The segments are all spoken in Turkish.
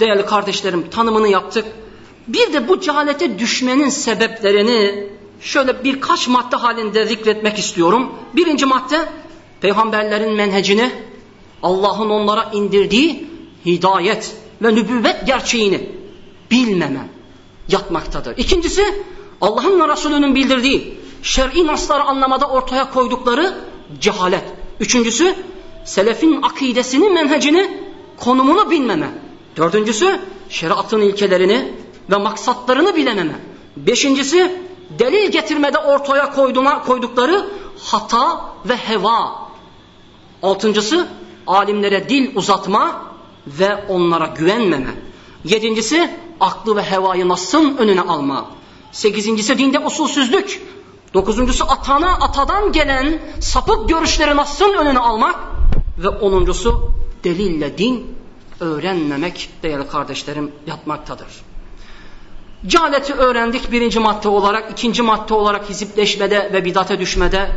değerli kardeşlerim tanımını yaptık. Bir de bu cehalete düşmenin sebeplerini şöyle birkaç madde halinde zikretmek istiyorum. Birinci madde peygamberlerin menhecini Allah'ın onlara indirdiği hidayet ve nübüvvet gerçeğini bilmeme yatmaktadır. İkincisi Allah'ın ve Resulünün bildirdiği şer'i nasları anlamada ortaya koydukları cehalet. Üçüncüsü selefin akidesini, menhecini, konumunu bilmeme. Dördüncüsü şeriatın ilkelerini ve maksatlarını bilememe. Beşincisi delil getirmede ortaya koyduğuna, koydukları hata ve heva. Altıncısı alimlere dil uzatma ve onlara güvenmeme. Yedincisi aklı ve hevayı nasın önüne alma. Sekizincisi dinde usulsüzlük. Dokuzuncusu atana atadan gelen sapık görüşleri nasın önüne almak. Ve onuncusu delille din öğrenmemek değerli kardeşlerim yatmaktadır. Cehaleti öğrendik birinci madde olarak, ikinci madde olarak hizipleşmede ve bidate düşmede,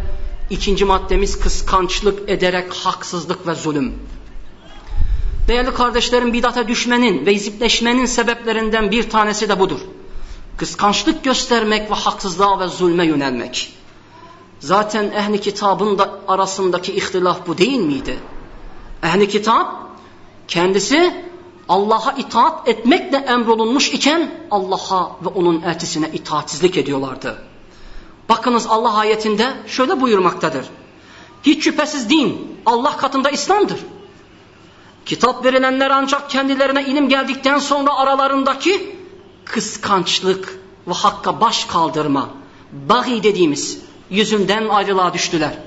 ikinci maddemiz kıskançlık ederek haksızlık ve zulüm. Değerli kardeşlerim bidate düşmenin ve hizipleşmenin sebeplerinden bir tanesi de budur. Kıskançlık göstermek ve haksızlığa ve zulme yönelmek. Zaten ehli kitabın da arasındaki ihtilaf bu değil miydi? Ehli kitap kendisi Allah'a itaat etmekle emrolunmuş iken Allah'a ve onun elçisine itaatsizlik ediyorlardı. Bakınız Allah ayetinde şöyle buyurmaktadır. Hiç şüphesiz din Allah katında İslam'dır. Kitap verilenler ancak kendilerine ilim geldikten sonra aralarındaki kıskançlık ve hakka baş kaldırma, bagi dediğimiz yüzünden ayrılığa düştüler.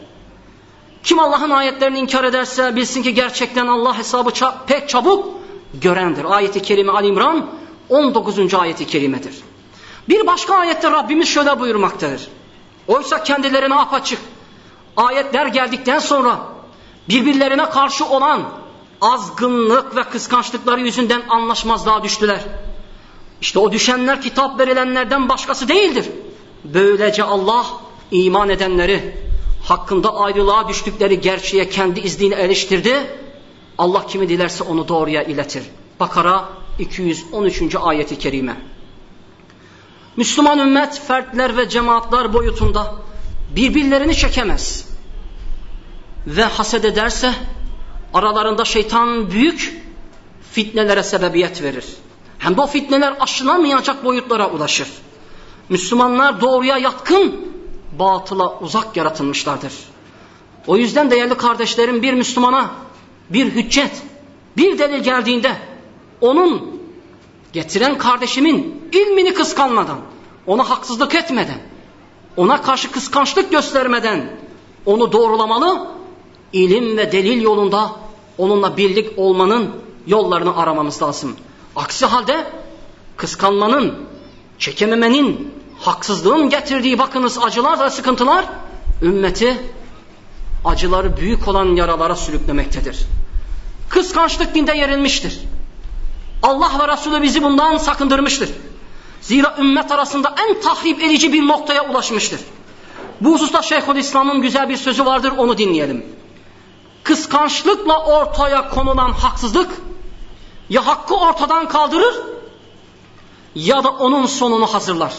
Kim Allah'ın ayetlerini inkar ederse bilsin ki gerçekten Allah hesabı pek çabuk görendir. Ayeti kerime Ali İmran 19. ayeti kerimedir. Bir başka ayette Rabbimiz şöyle buyurmaktadır. Oysa kendilerine apaçık ayetler geldikten sonra birbirlerine karşı olan azgınlık ve kıskançlıkları yüzünden anlaşmazlığa düştüler. İşte o düşenler kitap verilenlerden başkası değildir. Böylece Allah iman edenleri hakkında ayrılığa düştükleri gerçeğe kendi izniyle eleştirdi. Allah kimi dilerse onu doğruya iletir. Bakara 213. ayeti kerime. Müslüman ümmet fertler ve cemaatler boyutunda birbirlerini çekemez. Ve haset ederse aralarında şeytan büyük fitnelere sebebiyet verir. Hem de o fitneler aşılamayacak boyutlara ulaşır. Müslümanlar doğruya yatkın, batıla uzak yaratılmışlardır. O yüzden değerli kardeşlerim bir Müslümana bir hüccet, bir delil geldiğinde onun getiren kardeşimin ilmini kıskanmadan, ona haksızlık etmeden, ona karşı kıskançlık göstermeden onu doğrulamalı, ilim ve delil yolunda onunla birlik olmanın yollarını aramamız lazım. Aksi halde kıskanmanın, çekememenin, haksızlığın getirdiği bakınız acılar ve sıkıntılar ümmeti acıları büyük olan yaralara sürüklemektedir. Kıskançlık dinde yerilmiştir. Allah ve Resulü bizi bundan sakındırmıştır. Zira ümmet arasında en tahrip edici bir noktaya ulaşmıştır. Bu hususta Şeyhülislam'ın güzel bir sözü vardır onu dinleyelim. Kıskançlıkla ortaya konulan haksızlık ya hakkı ortadan kaldırır ya da onun sonunu hazırlar.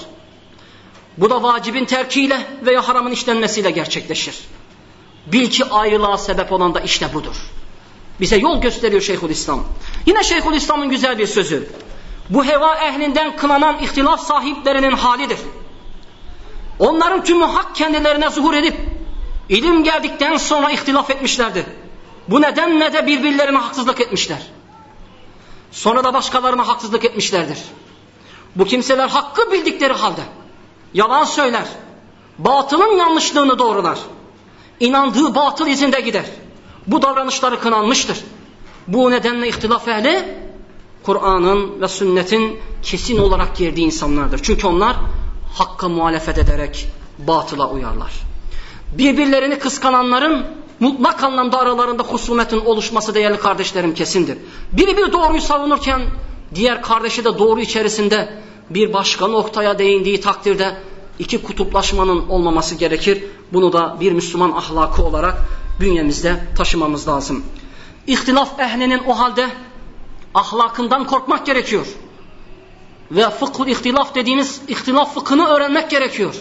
Bu da vacibin terkiyle veya haramın işlenmesiyle gerçekleşir. Bil ki ayrılığa sebep olan da işte budur. Bize yol gösteriyor Şeyhülislam. Yine Şeyhülislam'ın güzel bir sözü. Bu heva ehlinden kınanan ihtilaf sahiplerinin halidir. Onların tümü hak kendilerine zuhur edip ilim geldikten sonra ihtilaf etmişlerdir. Bu nedenle de birbirlerine haksızlık etmişler. Sonra da başkalarına haksızlık etmişlerdir. Bu kimseler hakkı bildikleri halde yalan söyler, batılın yanlışlığını doğrular, inandığı batıl izinde gider. Bu davranışları kınanmıştır. Bu nedenle ihtilaf ehli Kur'an'ın ve sünnetin kesin olarak girdiği insanlardır. Çünkü onlar hakka muhalefet ederek batıla uyarlar. Birbirlerini kıskananların mutlak anlamda aralarında husumetin oluşması değerli kardeşlerim kesindir. Biri bir doğruyu savunurken diğer kardeşi de doğru içerisinde bir başka noktaya değindiği takdirde iki kutuplaşmanın olmaması gerekir. Bunu da bir Müslüman ahlakı olarak bünyemizde taşımamız lazım. İhtilaf ehlinin o halde ahlakından korkmak gerekiyor. Ve fıkhul ihtilaf dediğimiz ihtilaf fıkhını öğrenmek gerekiyor.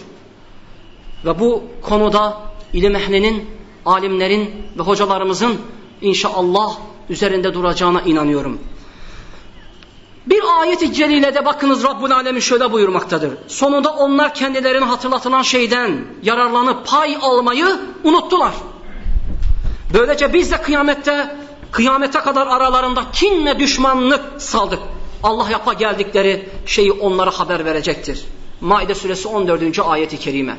Ve bu konuda ilim ehlinin, alimlerin ve hocalarımızın inşallah üzerinde duracağına inanıyorum. Bir ayet-i celilede bakınız Rabbul Alemin şöyle buyurmaktadır. Sonunda onlar kendilerine hatırlatılan şeyden yararlanıp pay almayı unuttular. Böylece biz de kıyamette kıyamete kadar aralarında kin ve düşmanlık saldık. Allah yapa geldikleri şeyi onlara haber verecektir. Maide suresi 14. ayeti kerime.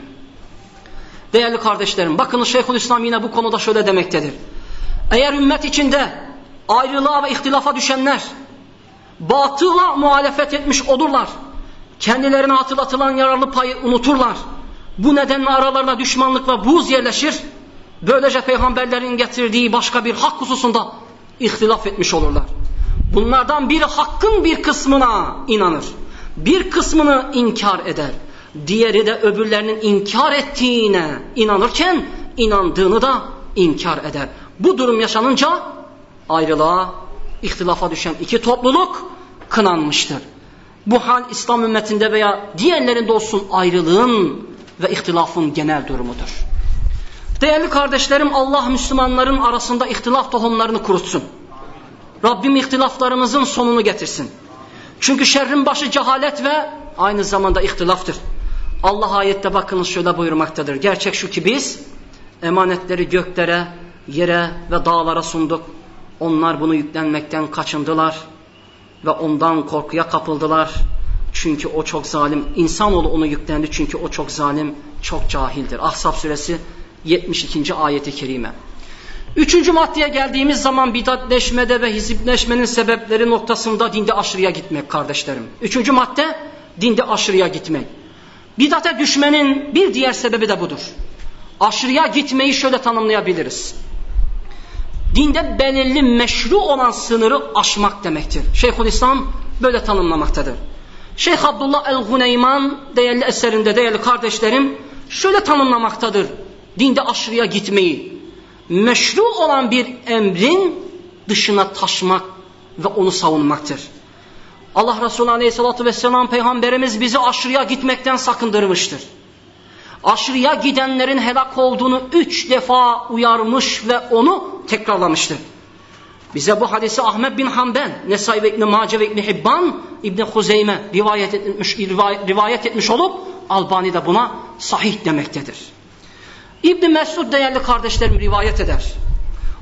Değerli kardeşlerim bakınız Şeyhülislam yine bu konuda şöyle demektedir. Eğer ümmet içinde ayrılığa ve ihtilafa düşenler batıla muhalefet etmiş olurlar. Kendilerine hatırlatılan yararlı payı unuturlar. Bu nedenle aralarına düşmanlık ve buz yerleşir. Böylece peygamberlerin getirdiği başka bir hak hususunda ihtilaf etmiş olurlar. Bunlardan biri hakkın bir kısmına inanır. Bir kısmını inkar eder. Diğeri de öbürlerinin inkar ettiğine inanırken inandığını da inkar eder. Bu durum yaşanınca ayrılığa, ihtilafa düşen iki topluluk kınanmıştır. Bu hal İslam ümmetinde veya diğerlerinde olsun ayrılığın ve ihtilafın genel durumudur. Değerli kardeşlerim Allah Müslümanların arasında ihtilaf tohumlarını kurutsun. Rabbim ihtilaflarımızın sonunu getirsin. Çünkü şerrin başı cehalet ve aynı zamanda ihtilaftır. Allah ayette bakınız şöyle buyurmaktadır. Gerçek şu ki biz emanetleri göklere, yere ve dağlara sunduk. Onlar bunu yüklenmekten kaçındılar ve ondan korkuya kapıldılar. Çünkü o çok zalim. İnsanoğlu onu yüklendi çünkü o çok zalim, çok cahildir. Ahzab suresi 72. ayeti kerime. Üçüncü maddeye geldiğimiz zaman bidatleşmede ve hizipleşmenin sebepleri noktasında dinde aşırıya gitmek kardeşlerim. Üçüncü madde dinde aşırıya gitmek. Bidate düşmenin bir diğer sebebi de budur. Aşırıya gitmeyi şöyle tanımlayabiliriz. Dinde belirli meşru olan sınırı aşmak demektir. Şeyhülislam böyle tanımlamaktadır. Şeyh Abdullah el-Huneyman değerli eserinde değerli kardeşlerim şöyle tanımlamaktadır. Dinde aşırıya gitmeyi. Meşru olan bir emrin dışına taşmak ve onu savunmaktır. Allah Resulü Aleyhisselatü Vesselam Peygamberimiz bizi aşırıya gitmekten sakındırmıştır. Aşırıya gidenlerin helak olduğunu üç defa uyarmış ve onu tekrarlamıştır. Bize bu hadisi Ahmet bin Hanbel, Nesai ve İbn Mace ve İbn Hibban, İbn Huzeyme rivayet etmiş, rivayet etmiş olup Albani de buna sahih demektedir. İbn Mesud değerli kardeşlerim rivayet eder.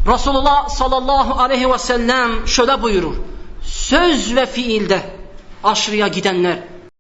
Resulullah sallallahu aleyhi ve sellem şöyle buyurur. Söz ve fiilde aşırıya gidenler